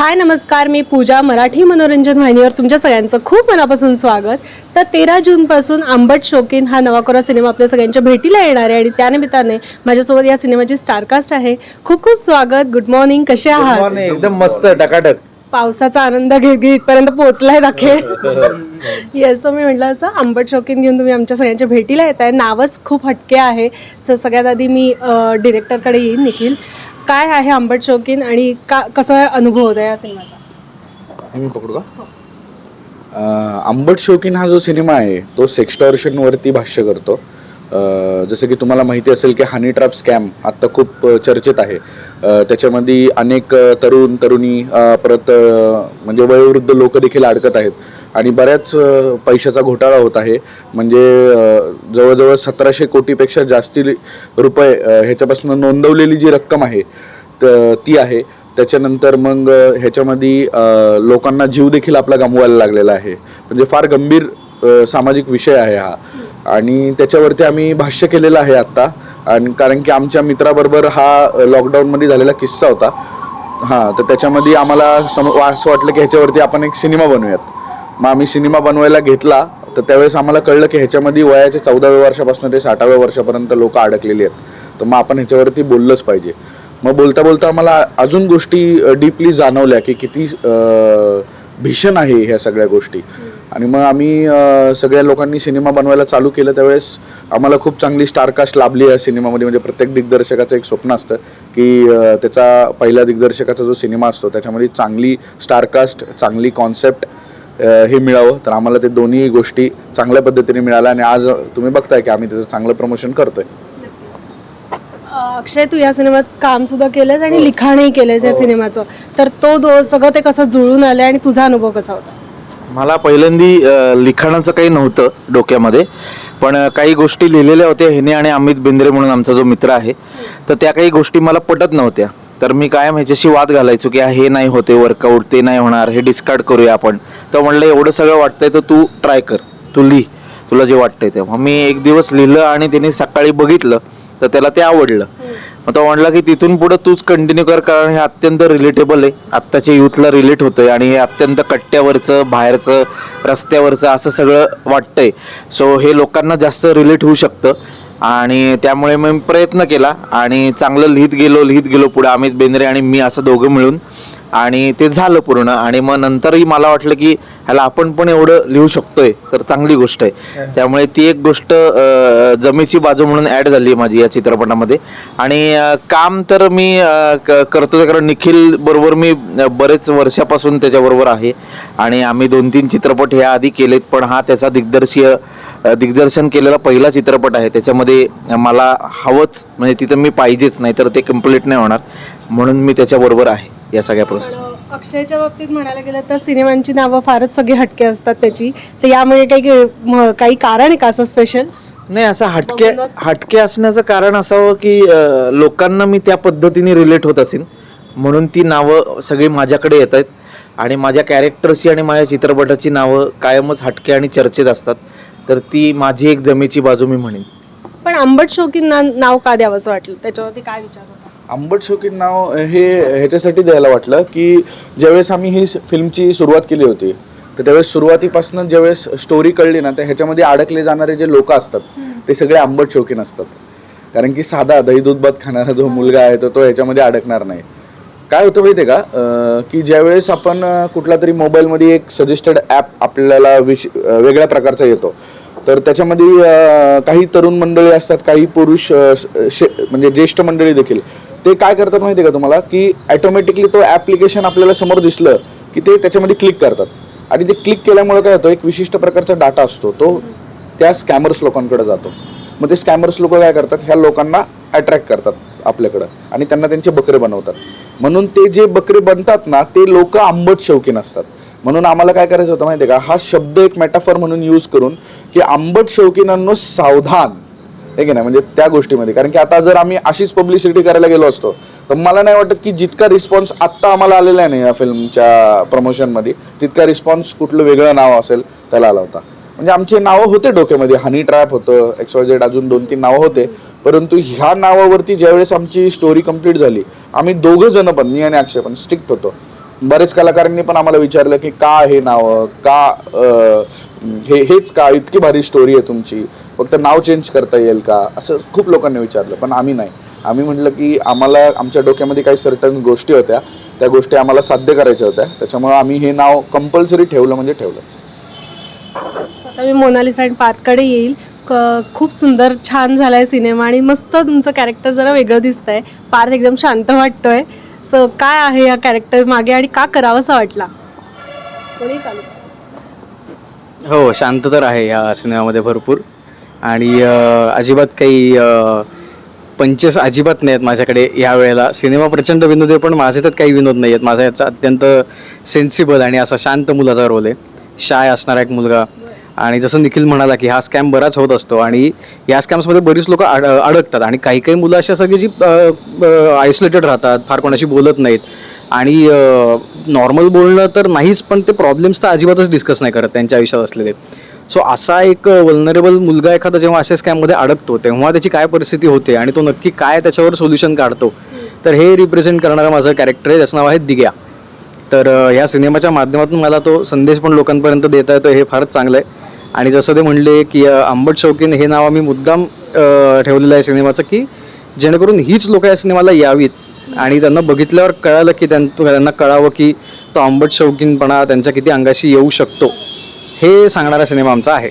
हाय नमस्कार मी पूजा मराठी मनोरंजन वाहिनीवर तुमच्या सगळ्यांचं खूप मनापासून स्वागत. तर तेरा जूनपासून आंबट शौकीन हा नवा कोरा सिनेमा आपल्या सगळ्यांच्या भेटीला येणार आहे आणि त्यानिमित्ताने माझ्यासोबत या सिनेमाची स्टारकास्ट आहे. खूप खूप स्वागत गुड मॉर्निंग कसे आहात? एकदम मस्त टकाटक पावसाचा आनंद घेत घेत इथपर्यंत पोहोचलाय दाखे. येस मी म्हटलं असं आंबट शौकीन घेऊन तुम्ही आमच्या सगळ्यांच्या भेटीला येत आहे नावच खूप हटके आहे. तर सगळ्यात आधी मी डिरेक्टरकडे येईन निखिल. काय आहे आंबट शौकीन आणि का कसा अनुभव होता या सिनेमाचा? मी पकडू का? अं, आंबट शौकीन हा जो सिनेमा आहे तो सेक्स्टॉर्शनवरती भाष्य करतो. अं, जसं की तुम्हाला माहिती असेल की हनी ट्रॅप स्कॅम आत्ता खूप अं, चर्चेत आहे. त्याच्यामध्ये अनेक तरुण तरुणी परत म्हणजे वयोवृद्ध लोक देखील अडकत आहेत. आणि बऱ्याच पैशाचा घोटाळा होत आहे. म्हणजे जवळजवळ सतराशे कोटीपेक्षा जास्ती रुपये ह्याच्यापासून नोंदवलेली जी रक्कम आहे त- ती आहे. त्याच्यानंतर मग ह्याच्यामध्ये लोकांना जीव देखील आपला गमवायला लागलेला आहे. म्हणजे फार गंभीर सामाजिक विषय आहे हा. आणि त्याच्यावरती आम्ही भाष्य केलेलं आहे आत्ता. आणि कारण की आमच्या मित्राबरोबर हा लॉकडाऊनमध्ये झालेला किस्सा होता. हां तर त्याच्यामध्ये आम्हाला सम असं वाटलं की ह्याच्यावरती आपण एक सिनेमा बनवूयात. मग आम्ही सिनेमा बनवायला घेतला तर त्यावेळेस आम्हाला कळलं की ह्याच्यामध्ये वयाच्या चौदाव्या वर्षापासून ते साठाव्या वर्षापर्यंत लोक अडकलेली आहेत. तर मग आपण ह्याच्यावरती बोललंच पाहिजे. मग बोलता बोलता आम्हाला अजून गोष्टी डीपली जाणवल्या की किती भीषण आहे ह्या सगळ्या गोष्टी. आणि मग आम्ही सगळ्या लोकांनी सिनेमा बनवायला चालू केलं त्यावेळेस आम्हाला खूप चांगली स्टारकास्ट लाभली या सिनेमामध्ये. म्हणजे प्रत्येक दिग्दर्शकाचं एक स्वप्न असतं की त्याचा पहिल्या दिग्दर्शकाचा जो सिनेमा असतो त्याच्यामध्ये चांगली स्टारकास्ट चांगली कॉन्सेप्ट हे मिळावं. तर आम्हाला ते दोन्ही गोष्टी चांगल्या पद्धतीने मिळाल्या आणि आज तुम्ही बघताय की आम्ही त्याचं चांगलं प्रमोशन करतोय. अक्षय तू या सिनेमात काम सुद्धा केलंस आणि लिखाणही केलंस या सिनेमाचं. तर तो दो सगळं ते कसं जुळून आलं आणि तुझा अनुभव कसा होता? मला पहिल्यांदी लिखाणाचं काही नव्हतं डोक्यामध्ये पण काही गोष्टी लिहिलेल्या होत्या हिने आणि अमित बेंद्रे म्हणून आमचा जो मित्र आहे तर त्या काही गोष्टी मला पटत नव्हत्या. तर मी कायम ह्याच्याशी वाद घालायचो की हे नाही होते वर्कआउट ते नाही होणार हे डिस्कार्ड करूया आपण. तर म्हणलं एवढं सगळं वाटतंय तर तू ट्राय कर तू लिही तुला जे वाटतंय ते मग मी एक दिवस लिहिलं आणि त्याने सकाळी बघितलं तर त्याला ते आवडलं. मग तो म्हणला की तिथून पुढे तूच कंटिन्यू कर कारण हे अत्यंत रिलेटेबल आहे. आत्ताच्या युथला रिलेट होतंय आणि हे अत्यंत कट्ट्यावरचं बाहेरचं रस्त्यावरचं असं सगळं वाटतंय. सो हे लोकांना जास्त रिलेट होऊ शकतं. आणि त्यामुळे मी प्रयत्न केला आणि चांगलं लिहित गेलो लिहित गेलो पुढे अमित बेंद्रे आणि मी असं दोघं मिळून. आणि ते झालं पूर्ण. आणि मग नंतरही मला वाटलं की ह्याला आपण पण एवढं लिहू शकतोय तर चांगली गोष्ट आहे. त्यामुळे ती एक गोष्ट जमेची बाजू म्हणून ॲड झाली माझी या चित्रपटामध्ये. आणि काम तर मी अं, क- करतोय कारण निखिल बरोबर मी बरेच वर्षापासून त्याच्याबरोबर आहे. आणि आम्ही दोन तीन चित्रपट ह्या आधी केलेत पण हा त्याचा दिग्दर्शीय दिग्दर्शन केलेला पहिला चित्रपट आहे. त्याच्यामध्ये मला हवंच म्हणजे तिथं मी पाहिजेच नाही तर ते कंप्लीट नाही होणार. म्हणून मी त्याच्याबरोबर आहे या सगळ्या प्रोसेस अक्षयच्या बाबतीत म्हणायला गेलं तर सिनेमांची नावं फारच सगळी हटके असतात त्याची. तर यामुळे काही म- काही कारण आहे का असं स्पेशल नाही असं हटके हटके असण्याचं कारण असावं की अं, लोकांना मी त्या पद्धतीने रिलेट होत असेल म्हणून ती नावं सगळी माझ्याकडे येत आहेत. आणि माझ्या कॅरेक्टरची आणि माझ्या चित्रपटाची नावं कायमच हटके आणि चर्चेत असतात. तर ती माझी एक जमेची बाजू मी म्हणेन. पण आंबट शौकीन ना नाव का द्यावं असं वाटलं? त्याच्यावरती काय विचार होता? आंबट शौकीन नाव हे ह्याच्यासाठी द्यायला वाटलं की ज्यावेळेस आम्ही ही फिल्मची सुरुवात केली होती तर त्यावेळेस सुरुवातीपासून ज्यावेळेस स्टोरी कळली ना तर ह्याच्यामध्ये अडकले जाणारे जे लोक असतात ते सगळे आंबट शौकीन असतात. कारण की साधा दही दूध भात खाणारा जो मुलगा आहे तर तो ह्याच्यामध्ये अडकणार नाही. काय होतं माहिती आहे का की ज्यावेळेस आपण कुठला तरी मोबाईलमध्ये एक सजेस्टेड ॲप आपल्याला विश वेगळ्या प्रकारचा येतो तर त्याच्यामध्ये काही तरुण मंडळी असतात काही पुरुष म्हणजे ज्येष्ठ मंडळी देखील ते काय करतात माहिती आहे का तुम्हाला? की ॲटोमॅटिकली तो ॲप्लिकेशन आपल्याला समोर दिसलं की ते त्याच्यामध्ये क्लिक करतात. आणि ते क्लिक केल्यामुळे काय होतं? एक विशिष्ट प्रकारचा डाटा असतो. तो त्या स्कॅमर्स लोकांकडे जातो. मग ते स्कॅमर्स लोक काय करतात? ह्या लोकांना अट्रॅक्ट करतात आपल्याकडं. आणि त्यांना त्यांचे बकरे बनवतात. म्हणून ते जे बकरे बनतात ना ते लोक आंबट शौकीन असतात म्हणून आम्हाला काय करायचं होतं माहिती आहे का? हा शब्द एक मेटाफॉर म्हणून यूज करून की आंबट शौकीनांनो सावधान. हे की नाही? म्हणजे त्या गोष्टीमध्ये. कारण की आता जर आम्ही अशीच पब्लिसिटी करायला गेलो असतो तर मला नाही वाटत की जितका रिस्पॉन्स आत्ता आम्हाला आलेला आहे ना या फिल्मच्या प्रमोशनमध्ये तितका रिस्पॉन्स कुठलं वेगळं नाव असेल त्याला आला होता. म्हणजे आमचे नावं होते डोक्यामध्ये. हनी ट्रॅप होतं एक्स वाय अजून दोन तीन नावं होते. परंतु ह्या नावावरती ज्यावेळेस आमची स्टोरी कंप्लीट झाली आम्ही दोघं जण पण मी आणि अक्षय पण स्ट्रिक्ट होतो. बरेच कलाकारांनी पण आम्हाला विचारलं की का हे नावं? का हे हेच का? इतकी भारी स्टोरी आहे तुमची. फक्त नाव चेंज करता येईल का? असं खूप लोकांनी विचारलं पण आम्ही नाही. आम्ही म्हटलं की आम्हाला आमच्या डोक्यामध्ये काही सर्टन गोष्टी होत्या. त्या गोष्टी आम्हाला साध्य करायच्या होत्या. त्याच्यामुळे आम्ही हे नाव कंपल्सरी ठेवलं म्हणजे ठेवलंच. आता मी मोनालिसा साईड पार्थकडे येईल. खूप सुंदर छान झाला आहे सिनेमा आणि मस्त तुमचं कॅरेक्टर जरा वेगळं दिसतंय. पार्थ एकदम शांत वाटतोय. सो काय आहे या कॅरेक्टर मागे आणि का करावंसं वाटला? कोणी चालू हो शांत तर आहे या सिनेमामध्ये भरपूर. आणि अजिबात काही पंचेस अजिबात नाही आहेत माझ्याकडे या वेळेला. सिनेमा प्रचंड विनोद आहे पण माझे त्यात काही विनोद नाही आहेत माझा याचा अत्यंत सेन्सिबल आणि असा शांत मुलाचा रोल आहे. शाय असणारा एक मुलगा. आणि जसं निखिल म्हणाला की हा स्कॅम बराच होत असतो आणि या स्कॅम्समध्ये बरीच लोक अड अडकतात. आणि काही काही मुलं अशी असतात की जी आयसोलेटेड राहतात फार कोणाशी बोलत नाहीत. आणि नॉर्मल बोलणं तर नाहीच पण ते प्रॉब्लेम्स तर अजिबातच डिस्कस नाही करत त्यांच्या आयुष्यात असलेले. सो असा एक वल्नरेबल मुलगा एखादा जेव्हा अशा स्कॅममध्ये अडकतो तेव्हा त्याची काय परिस्थिती होते आणि तो नक्की काय त्याच्यावर सोल्युशन काढतो तर हे रिप्रेझेंट करणारा माझं कॅरेक्टर आहे त्याचं नाव आहे दिग्या तर ह्या सिनेमाच्या माध्यमातून मला तो संदेश पण लोकांपर्यंत देता येतो हे फारच चांगलं आहे. आणि जसं ते म्हणले की आंबट शौकीन हे नाव आम्ही मुद्दाम ठेवलेलं आहे सिनेमाचं की जेणेकरून हीच लोक या सिनेमाला यावीत. आणि त्यांना बघितल्यावर कळालं की त्यांना कळावं की तो आंबट शौकीनपणा त्यांच्या किती अंगाशी येऊ शकतो. हे सांगणारा सिनेमा आमचा आहे.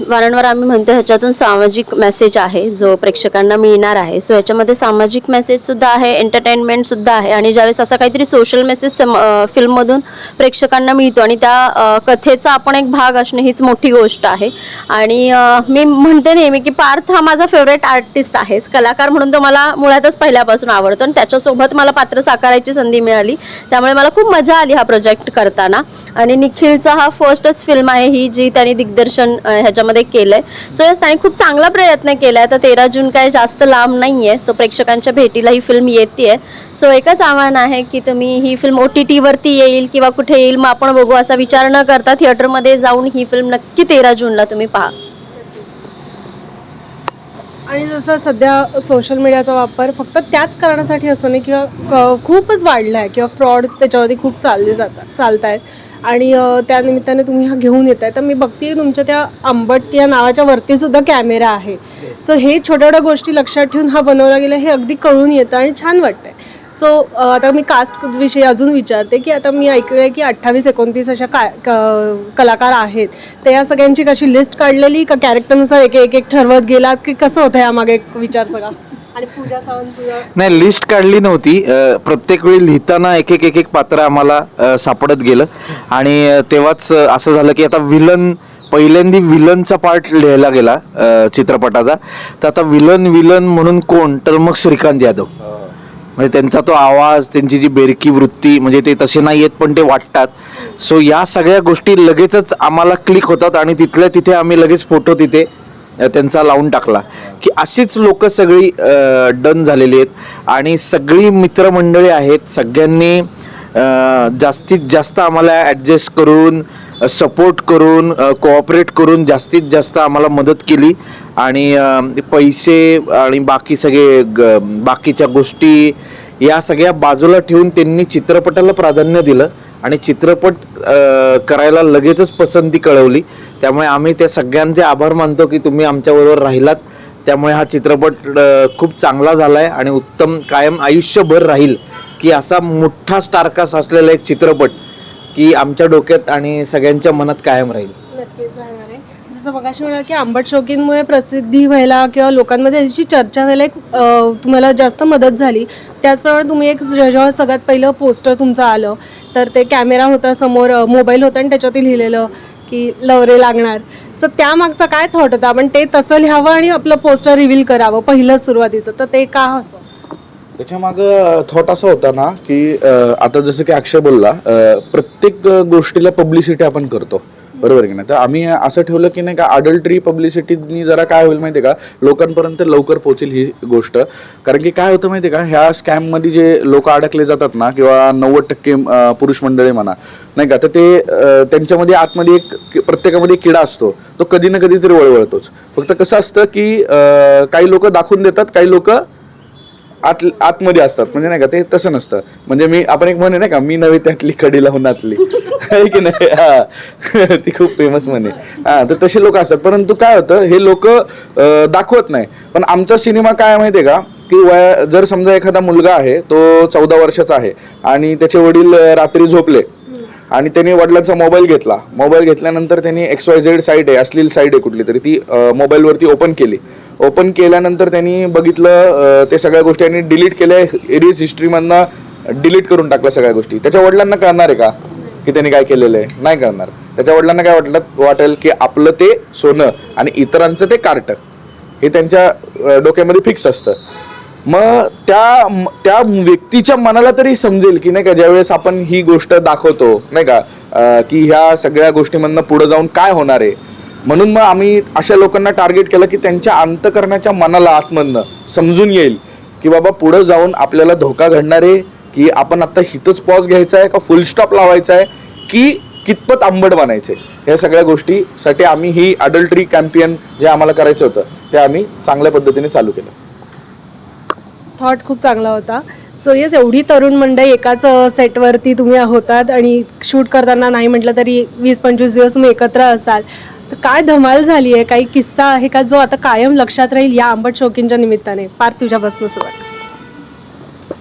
वारंवार आम्ही म्हणतो ह्याच्यातून सामाजिक मेसेज आहे जो प्रेक्षकांना मिळणार आहे. सो ह्याच्यामध्ये सामाजिक मेसेजसुद्धा आहे एंटरटेनमेंटसुद्धा आहे. आणि ज्यावेळेस असा काहीतरी सोशल मेसेज सम फिल्ममधून प्रेक्षकांना मिळतो आणि त्या कथेचा आपण एक भाग असणं हीच मोठी गोष्ट आहे. आणि मी म्हणते नेहमी की पार्थ हा माझा फेवरेट आर्टिस्ट आहेच. कलाकार म्हणून तो मला मुळातच पहिल्यापासून आवडतो आणि त्याच्यासोबत मला पात्र साकारायची संधी मिळाली. त्यामुळे मला खूप मजा आली हा प्रोजेक्ट करताना. आणि निखिलचा हा फर्स्टच फिल्म आहे ही जी त्याने दिग्दर्शन ह्याच्या त्याच्यामध्ये केलंय. सो यस त्याने खूप चांगला प्रयत्न केलाय. तर तेरा जून काय जास्त लांब नाहीये. सो प्रेक्षकांच्या भेटीला ही फिल्म येते सो एकच आव्हान आहे की तुम्ही ही फिल्म ओ टी टीवरती येईल किंवा कुठे येईल मग आपण बघू असा विचार न करता थिएटरमध्ये जाऊन ही फिल्म नक्की तेरा जूनला तुम्ही पहा. आणि जसं सध्या सोशल मीडियाचा वापर फक्त त्याच कारणासाठी असं नाही किंवा क- खूपच वाढला आहे किंवा फ्रॉड त्याच्यावरती खूप चालले जातात चालत आहेत आणि अ, त्या निमित्ताने तुम्ही हा घेऊन येत आहे तर मी बघते तुमच्या त्या आंबट या नावाच्या वरती सुद्धा कॅमेरा आहे. सो हे छोट्या छोट्या गोष्टी लक्षात ठेवून हा बनवला गेला हे अगदी कळून येतं आणि छान वाटतंय. सो आता मी कास्टविषयी अजून विचारते की आता मी ऐकलं आहे की अठ्ठावीस एकोणतीस अशा काय क- कलाकार आहेत. तर या सगळ्यांची कशी लिस्ट काढलेली? का कॅरेक्टरनुसार एक एक एक ठरवत गेलात? की कसं होतं यामागे एक विचार सगळा? आणि पूजा सावंत नाही लिस्ट काढली नव्हती. प्रत्येक वेळी लिहिताना एक एक एक एक पात्र आम्हाला सापडत गेलं. आणि तेव्हाच असं झालं की आता विलन पहिल्यांदी विलनचा पार्ट लिहायला गेला चित्रपटाचा. तर आता विलन विलन म्हणून कोण? तर मग श्रीकांत यादव. म्हणजे त्यांचा तो आवाज त्यांची जी बेरकी वृत्ती म्हणजे ते तसे नाही आहेत पण ते वाटतात. सो या सगळ्या गोष्टी लगेचच आम्हाला क्लिक होतात आणि तिथल्या तिथे आम्ही लगेच फोटो तिथे त्यांचा लावून टाकला. की अशीच लोक सगळी डन झालेली आहेत. आणि सगळी मित्रमंडळी आहेत. सगळ्यांनी जास्तीत जास्त आम्हाला ॲडजस्ट करून सपोर्ट करून कोऑपरेट करून जास्तीत जास्त आम्हाला मदत केली. आणि पैसे आणि बाकी सगळे ग- बाकीच्या गोष्टी या सगळ्या बाजूला ठेवून त्यांनी चित्रपटाला प्राधान्य दिलं. आणि चित्रपट करायला लगेचच पसंती कळवली. त्यामुळे आम्ही त्या सगळ्यांचे आभार मानतो की तुम्ही आमच्याबरोबर राहिलात. त्यामुळे हा चित्रपट खूप चांगला झाला आहे आणि उत्तम कायम आयुष्यभर राहील. की असा मोठा स्टारकास्ट असलेला एक चित्रपट की आमच्या डोक्यात आणि सगळ्यांच्या मनात कायम राहील. नक्कीच राहणार आहे. जसं मगाशी म्हणाल की आंबट शौकींमुळे प्रसिद्धी व्हायला किंवा लोकांमध्ये याची चर्चा व्हायला एक अ, तुम्हाला जास्त मदत झाली. त्याचप्रमाणे तुम्ही एक जेव्हा सगळ्यात पहिलं पोस्टर तुमचं आलं. तर ते कॅमेरा होता समोर मोबाईल होता आणि त्याच्यातील लिहिलेलं की लवरे लागणार. सो त्यामागचा काय थॉट होता? आपण ते तसं लिहावं आणि आपलं पोस्टर रिव्हील करावं पहिलं सुरुवातीचं. तर ते का असं? त्याच्यामागं थॉट असा होता ना की आता जसं की अक्षय बोलला प्रत्येक गोष्टीला पब्लिसिटी आपण करतो. बरोबर की नाही? तर आम्ही असं ठेवलं की नाही का अडल्ट्री पब्लिसिटीनी जरा काय होईल माहिती आहे का? लोकांपर्यंत लवकर पोहोचेल ही गोष्ट. कारण की काय होतं माहिती आहे का? ह्या स्कॅममध्ये जे लोक अडकले जातात ना किंवा नव्वद टक्के पुरुष मंडळी म्हणा नाही का? तर ते त्यांच्यामध्ये आतमध्ये एक प्रत्येकामध्ये एक किडा असतो. तो कधी ना कधीतरी वळवळतोच. फक्त कसं असतं की काही लोक दाखवून देतात काही लोक आत आतमध्ये असतात. म्हणजे नाही का ते तसं नसतं. म्हणजे मी आपण एक म्हणे नाही का मी नव्हे त्यातली कडी लावून आतली. आहे की नाही? हा. ती खूप फेमस म्हणे हा तर तसे लोक असतात. परंतु काय होतं हे लोक दाखवत नाही. पण आमचा सिनेमा काय माहिती आहे का की वया जर समजा एखादा मुलगा आहे तो चौदा वर्षाचा आहे आणि त्याचे वडील रात्री झोपले आणि त्यांनी वडिलांचा मोबाईल घेतला. मोबाईल घेतल्यानंतर त्यांनी एक्स वाय झेड साईट आहे असलेली साईट आहे कुठली तरी ती मोबाईलवरती ओपन केली. ओपन केल्यानंतर त्यांनी बघितलं ते सगळ्या गोष्टी आणि डिलीट केल्या एरिज हिस्ट्रीमधनं डिलीट करून टाकल्या सगळ्या गोष्टी. त्याच्या वडिलांना कळणार आहे का की त्यांनी काय केलेलं आहे? नाही कळणार. त्याच्या वडिलांना काय वाटलं वाटेल की आपलं ते सोनं आणि इतरांचं ते कार्ट हे त्यांच्या डोक्यामध्ये फिक्स असतं. मग त्या त्या व्यक्तीच्या मनाला तरी समजेल की नाही का ज्यावेळेस आपण ही गोष्ट दाखवतो नाही का की ह्या सगळ्या गोष्टीमधनं पुढे जाऊन काय होणार आहे. म्हणून मग आम्ही अशा लोकांना टार्गेट केलं की त्यांच्या अंतकरणाच्या मनाला आतमधनं समजून येईल की बाबा पुढं जाऊन आपल्याला धोका घडणार आहे की आपण आता हिथंच पॉज घ्यायचा आहे का फुल स्टॉप लावायचा आहे की कितपत आंबट बनायचे या सगळ्या गोष्टीसाठी आम्ही ही अडल्ट्री कॅम्पियन जे आम्हाला करायचं होतं ते आम्ही चांगल्या पद्धतीने चालू केलं. थॉट खूप चांगला होता. सो येस एवढी तरुण मंडळी एकाच सेटवरती तुम्ही होतात आणि शूट करताना नाही म्हटलं तरी वीस पंचवीस दिवस तुम्ही एकत्र असाल. तर काय धमाल झाली आहे? काही किस्सा आहे का जो आता कायम लक्षात राहील या आंबट शौकींच्या निमित्ताने? पार तुझ्यापासून सुरुवात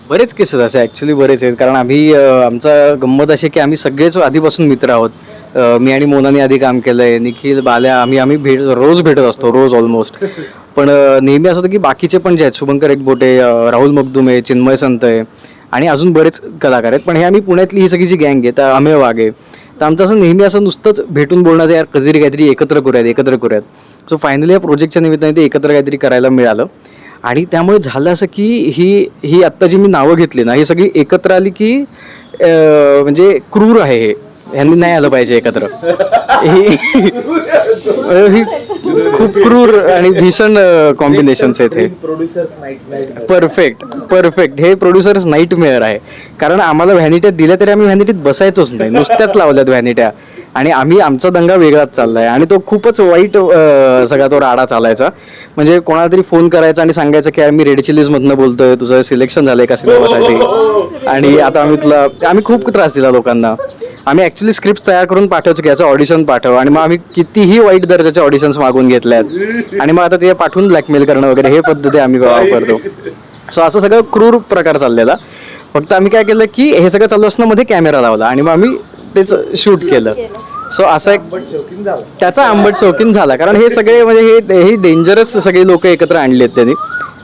बरेच किस्से असे ॲक्च्युली बरेच आहेत. कारण आम्ही अं, आमचा गंमत अशी की आम्ही सगळेच आधीपासून मित्र आहोत. मी आणि मोनाने आधी काम केलं आहे निखिल बाल्या आम्ही आम्ही भेट रोज भेटत असतो रोज ऑलमोस्ट पण नेहमी असं होतं की बाकीचे पण जे आहेत शुभंकर एकबोटे अं, राहुल मगदुमे चिन्मय संत आहे आणि अजून बरेच कलाकार आहेत. पण हे आम्ही पुण्यातली ही सगळी जी गँग आहे तर वाघ आहे तर आमचं असं नेहमी असं नुसतंच भेटून बोलण्याचं यार कधीतरी काहीतरी एकत्र करूयात एकत्र करूयात. सो फायनली या प्रोजेक्टच्या निमित्ताने ते एकत्र काहीतरी करायला मिळालं. आणि त्यामुळे झालं असं की ही ही आत्ता जी मी नावं घेतली ना ही सगळी एकत्र आली की म्हणजे क्रूर आहे हे. ह्यांनी नाही आलं पाहिजे एकत्र. ही ही खूप क्रूर आणि भीषण कॉम्बिनेशन्स आहेत हे. परफेक्ट परफेक्ट हे प्रोड्युसर्स नाईट मेअर आहे. कारण आम्हाला व्हॅनिट्या दिल्या तरी आम्ही व्हॅनिटीत बसायचोच नाही. नुसत्याच लावल्यात व्हॅनिट्या आणि आम्ही आमचा दंगा वेगळाच चाललाय. आणि तो खूपच वाईट सगळा तो राडा चालायचा. म्हणजे कोणाला तरी फोन करायचा आणि सांगायचं की मी रेड चिलीज मधनं बोलतोय. तुझं सिलेक्शन झालंय का सिनेमासाठी? आणि आता आम्ही तुला आम्ही खूप त्रास दिला लोकांना. आम्ही ॲक्च्युली स्क्रिप्ट तयार करून पाठवायचो की याचं ऑडिशन पाठव. आणि मग आम्ही कितीही वाईट दर्जाचे ऑडिशन्स मागून घेतल्यात. आणि मग आता ते पाठवून ब्लॅकमेल करणं वगैरे हे पद्धती आम्ही वापरतो. सो असं सगळं क्रूर प्रकार चाललेला. फक्त आम्ही काय केलं की हे सगळं चालू असताना मध्ये कॅमेरा लावला. आणि मग आम्ही तेच शूट केलं. सो असं एक त्याचा आंबट शौकीन झाला. कारण हे सगळे म्हणजे हे ही डेंजरस सगळे लोक एकत्र आणले आहेत त्यांनी.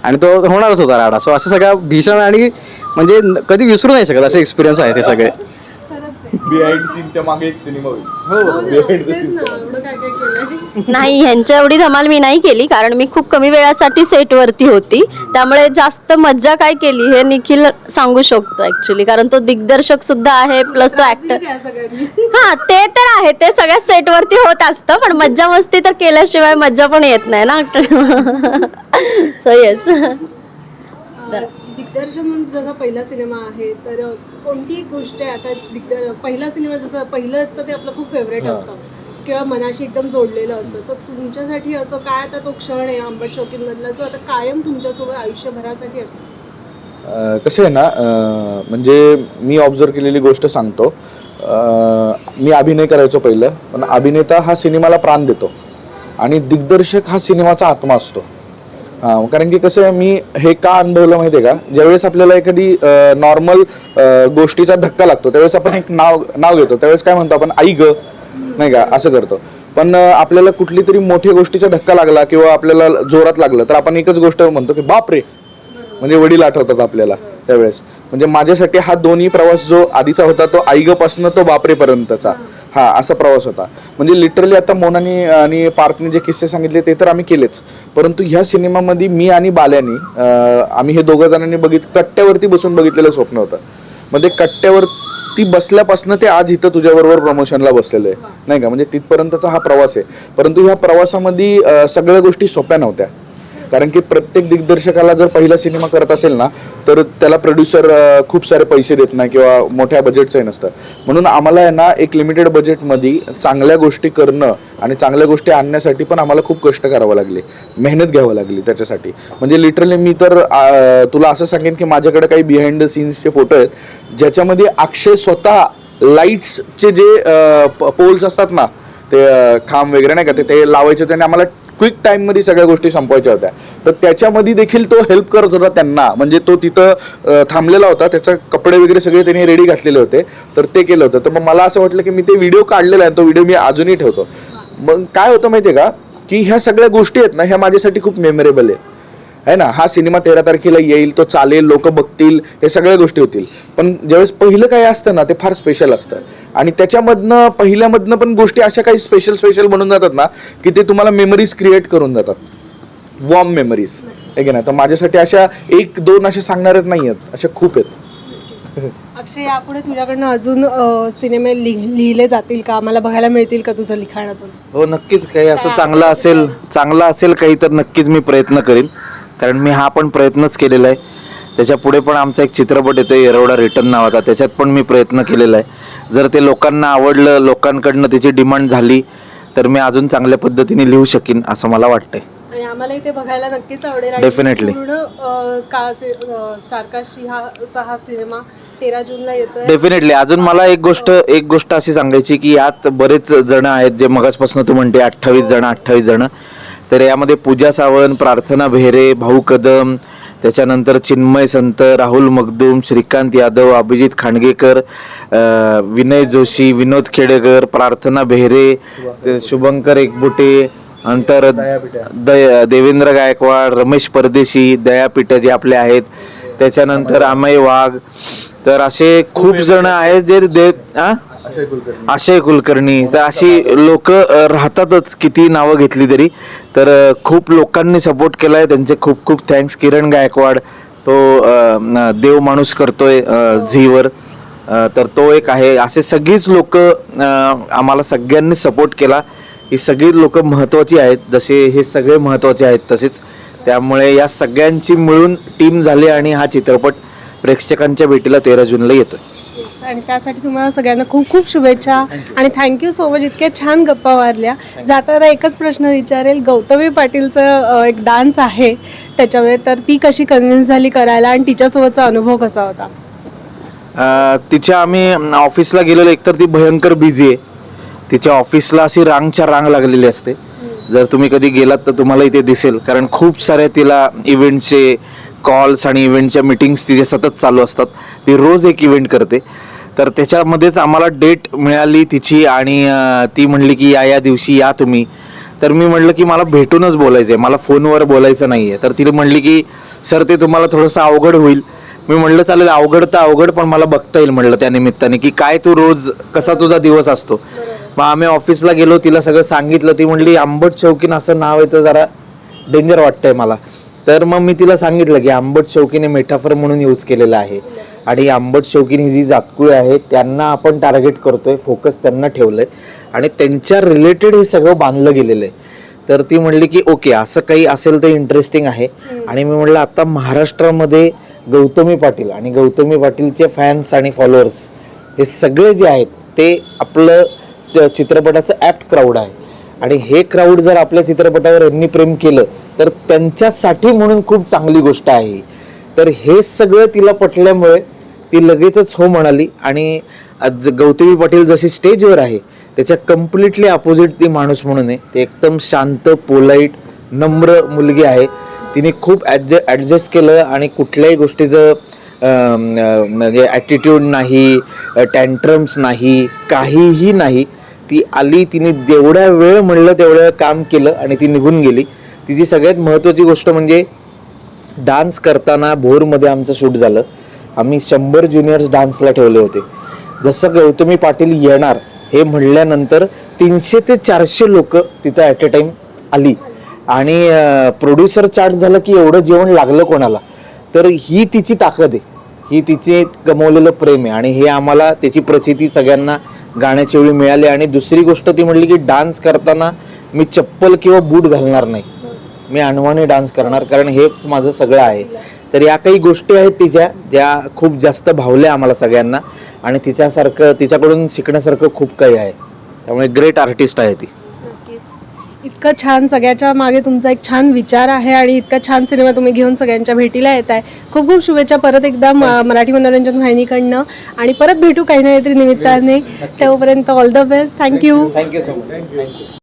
आणि तो होणारच होता राडा. सो असं सगळा भीषण आणि म्हणजे कधी विसरू नाही शकत असे एक्सपिरियन्स आहे ते सगळे. बिहाइंड सीनच्या मागे एक सिनेमा होईल. नाही ह्यांच्या एवढी धमाल मी नाही केली कारण मी खूप कमी वेळासाठी सेटवरती होती. त्यामुळे जास्त मज्जा काय केली हे निखिल सांगू शकतो ऍक्च्युली कारण तो दिग्दर्शक सुद्धा आहे प्लस तो ऍक्टर हा ते तर आहे ते सगळ्या सेटवरती होत असतं पण मज्जा मस्ती तर केल्याशिवाय मज्जा पण येत नाही ना सो येस दिग्दर्शन म्हणून जसा पहिला सिनेमा आहे तर कोणती एक गोष्ट आहे आता दिग्दर पहिला सिनेमा जसं पहिलं असतं ते आपलं खूप फेवरेट असतं. किंवा मनाशी एकदम जोडलेलं असतं. सो तुमच्यासाठी असं काय आता तो क्षण आहे आंबट शौकींमधला जो आता कायम तुमच्यासोबत आयुष्यभरासाठी असतो? कसं आहे ना म्हणजे मी ऑब्झर्व केलेली गोष्ट सांगतो. मी अभिनय करायचो पहिलं पण अभिनेता हा सिनेमाला प्राण देतो. आणि दिग्दर्शक हा सिनेमाचा आत्मा असतो. हां कारण की कसं आहे मी हे का अनुभवलं माहिती आहे का? ज्यावेळेस आपल्याला एखादी नॉर्मल गोष्टीचा धक्का लागतो त्यावेळेस आपण एक नाव नाव घेतो. त्यावेळेस काय म्हणतो आपण? आई ग. नाही का? असं करतो. पण आपल्याला कुठली तरी मोठ्या गोष्टीचा धक्का लागला किंवा आपल्याला जोरात लागलं तर आपण एकच गोष्ट म्हणतो की बाप रे म्हणजे वडील आठवतात आपल्याला त्यावेळेस. म्हणजे माझ्यासाठी हा दोन्ही प्रवास जो आधीचा होता तो आईगपासनं तो बापरेपर्यंतचा. हा असा प्रवास होता. म्हणजे लिटरली आता मोनानी आणि पार्थने जे किस्से सांगितले ते तर आम्ही केलेच. परंतु ह्या सिनेमामध्ये मी आणि बाल्यानी आम्ही हे दोघं जणांनी बघित कट्ट्यावरती बसून बघितलेलं स्वप्न होतं. म्हणजे कट्ट्यावरती बसल्यापासून ते आज इथं तुझ्याबरोबर प्रमोशनला बसलेलं. आहे नाही का? म्हणजे तिथपर्यंतचा हा प्रवास आहे. परंतु ह्या प्रवासामध्ये सगळ्या गोष्टी सोप्या नव्हत्या. कारण की प्रत्येक दिग्दर्शकाला जर पहिला सिनेमा करत असेल ना तर त्याला प्रोड्युसर खूप सारे पैसे देत नाही किंवा मोठ्या बजेटचंही नसतं म्हणून आम्हाला आहे ना एक लिमिटेड बजेटमध्ये चांगल्या गोष्टी करणं आणि चांगल्या गोष्टी आणण्यासाठी पण आम्हाला खूप कष्ट करावं लागले. मेहनत घ्यावं लागली त्याच्यासाठी. म्हणजे लिटरली मी तर तुला असं सांगेन की माझ्याकडे काही बिहाइंड द सीन्सचे फोटो आहेत ज्याच्यामध्ये अक्षय स्वतः लाईट्सचे जे पोल्स असतात ना ते खांब वगैरे नाही का ते ते लावायचे होते आणि आम्हाला क्विक टाईममध्ये सगळ्या गोष्टी संपवायच्या होत्या. तर त्याच्यामध्ये देखील तो हेल्प करत होता त्यांना. म्हणजे तो तिथं थांबलेला होता. त्याचा कपडे वगैरे सगळे त्यांनी रेडी घातलेले होते. तर ते केलं होतं. तर मग मला असं वाटलं की मी ते व्हिडिओ काढलेला आहे. तो व्हिडिओ मी अजूनही ठेवतो. मग काय होतं माहिती आहे का? की ह्या सगळ्या गोष्टी आहेत ना ह्या माझ्यासाठी खूप मेमरेबल आहे. आहे ना? हा सिनेमा तेरा तारखेला येईल तो चालेल लोक बघतील हे सगळ्या गोष्टी होतील. पण ज्यावेळेस पहिलं काय असतं ना ते फार स्पेशल असतं. आणि त्याच्यामधनं पहिल्यामधनं पण गोष्टी अशा काही स्पेशल स्पेशल बनून जातात ना की ते तुम्हाला मेमरीज क्रिएट करून जातात. वॉर्म मेमरीज आहे की नाही? तर माझ्यासाठी अशा एक दोन असे सांगणारच नाही आहेत. अशा खूप आहेत. अक्षय यापुढे तुझ्याकडनं अजून अ, सिनेमे लिह लिहिले जातील का? आम्हाला बघायला मिळतील का तुझं लिखाण अजून? हो नक्कीच. काही असं चांगलं असेल चांगलं असेल काही तर नक्कीच मी प्रयत्न करीन. कारण मी हा पण प्रयत्नच केलेला आहे. त्याच्या पुढे पण आमचा एक चित्रपट येतो येरवडा रिटर्न नावाचा. त्याच्यात पण मी प्रयत्न केलेला आहे. जर ते लोकांना आवडलं लोकांकडनं त्याची डिमांड झाली तर मी अजून चांगल्या पद्धतीने लिहू शकीन असं मला वाटतंय. आणि आम्हाला इथे बघायला नक्कीच आवडेल. आणि Definitely. पूर्ण अ, का स्टारकाशी हा चा हा सिनेमा तेरा जूनला येतोय. डेफिनेटली अजून मला एक गोष्ट एक गोष्ट अशी सांगायची की यात बरेच जण आहेत जे मगाचपासून तू म्हणते अठ्ठावीस जण अठ्ठावीस जण. तर यामध्ये पूजा सावंत प्रार्थना बेहरे भाऊ कदम त्याच्यानंतर चिन्मय संत राहुल मगदूम श्रीकांत यादव अभिजित खांडगेकर विनय जोशी विनोद खेडेकर प्रार्थना बेहरे शुभंकर एकबुटे नंतर दय देवेंद्र गायकवाड रमेश परदेशी दयापीठ जे आपले आहेत त्याच्यानंतर अमय वाघ तर असे खूप जण आहेत जे दे आ? अक्षय कुलकर्णी. तर अशी लोक राहतातच. किती नावं घेतली तरी. तर खूप लोकांनी सपोर्ट केलाय. त्यांचे खूप खूप थँक्स किरण गायकवाड तो देव माणूस करतोय झीवर. तर तो एक आहे. असे सगळीच लोक आम्हाला सगळ्यांनी सपोर्ट केला. ही सगळी लोक महत्त्वाची आहेत. जसे हे सगळे महत्त्वाचे आहेत तसेच त्यामुळे या सगळ्यांची मिळून टीम झाली आणि हा चित्रपट प्रेक्षकांच्या भेटीला तेरा जूनला येतोय. आणि त्यासाठी तुम्हाला सगळ्यांना खूप खूप शुभेच्छा. आणि थँक्यू सो मच इतक्या छान गप्पा मारल्या. जाता जाता एकच प्रश्न विचारेल. गौतमी पाटीलचं एक डान्स आहे. त्याच्यामुळे तर ती कशी कन्व्हिन्स झाली करायला आणि तिच्यासोबतचा अनुभव कसा होता? तिच्या आम्ही ऑफिसला गेलेलो. एकतर ती भयंकर बिझी आहे. तिच्या ऑफिसला अशी रांगच्या रांग लागलेली असते. जर तुम्ही कधी गेलात तर तुम्हाला इथे दिसेल. कारण खूप साऱ्या तिला इव्हेंटचे कॉल्स आणि इव्हेंटच्या मीटिंग्स तिचे सतत चालू असतात. ती रोज एक इव्हेंट करते. तर त्याच्यामध्येच आम्हाला डेट मिळाली तिची आणि ती म्हणली की या या दिवशी या तुम्ही. तर मी म्हटलं की मला भेटूनच बोलायचं आहे मला फोनवर बोलायचं नाही आहे तर तिने म्हणली की सर ते तुम्हाला थोडंसं अवघड होईल. मी म्हटलं चालेल अवघड तर अवघड पण मला बघता येईल म्हटलं त्या निमित्ताने की काय तू रोज कसा तुझा दिवस असतो? मग आम्ही ऑफिसला गेलो तिला सगळं सांगितलं ती म्हणली आंबट शौकीन असं नाव आहे तर जरा डेंजर वाटतंय मला. तर मग मी तिला सांगितलं की आंबट शौकीने मेठाफर म्हणून यूज केलेला आहे. आणि आंबट शौकीन ही जी जातकुळी आहे त्यांना आपण टार्गेट करतोय फोकस त्यांना ठेवलंय. आणि त्यांच्या रिलेटेड हे सगळं बांधलं गेलेलं आहे. तर ती म्हणली की ओके असं काही असेल तर इंटरेस्टिंग आहे. आणि मी म्हटलं आता महाराष्ट्रामध्ये गौतमी पाटील आणि गौतमी पाटीलचे फॅन्स आणि फॉलोअर्स हे सगळे जे आहेत ते आपलं च- चित्रपटाचं ॲप्ट क्राऊड आहे. आणि हे क्राऊड जर आपल्या चित्रपटावर यांनी प्रेम केलं तर त्यांच्यासाठी म्हणून खूप चांगली गोष्ट आहे तर हे सगळं तिला पटल्यामुळे ती लगेचच हो म्हणाली आणि आज गौतमी पाटील जशी स्टेजवर आहे त्याच्या कम्प्लिटली अपोजिट ती माणूस म्हणून आहे. ती एकदम शांत पोलाईट नम्र मुलगी आहे. तिने खूप ॲडज ॲडजस्ट केलं आणि कुठल्याही गोष्टीचं म्हणजे ॲटिट्यूड नाही टँट्रम्स नाही काहीही नाही. ती आली तिने जेवढ्या वेळ म्हणलं तेवढं काम केलं आणि ती निघून गेली. तिची सगळ्यात महत्त्वाची गोष्ट म्हणजे डान्स करताना भोरमध्ये आमचं शूट झालं. आम्ही शंभर ज्युनियर्स डान्सला ठेवले होते. जसं गौतमी पाटील येणार हे म्हणल्यानंतर तीनशे ते चारशे लोक तिथं ॲट अ टाईम आली. आणि प्रोड्युसर चार्ट झालं की एवढं जेवण लागलं कोणाला? तर ही तिची ताकद आहे. ही तिचे गमवलेलं प्रेम आहे. आणि हे आम्हाला त्याची प्रचिती सगळ्यांना गाण्याच्या वेळी मिळाली. आणि दुसरी गोष्ट ती म्हटली की डान्स करताना मी चप्पल किंवा बूट घालणार नाही. मी अणवाने डान्स करणार. कारण हेच माझं सगळं आहे. तर या काही गोष्टी आहेत तिच्या ज्या खूप जास्त भावल्या आम्हाला सगळ्यांना. आणि तिच्यासारखं तिच्याकडून शिकण्यासारखं खूप काही आहे. त्यामुळे ग्रेट आर्टिस्ट आहे ती. इतकं छान सगळ्याच्या मागे तुमचा एक छान विचार आहे आणि इतका छान सिनेमा तुम्ही घेऊन सगळ्यांच्या भेटीला येत आहे. खूप खूप शुभेच्छा परत एकदा मराठी मनोरंजन वाहिनीकडनं. आणि परत भेटू काही ना काहीतरी निमित्ताने. तोपर्यंत all the best thank you thank you so much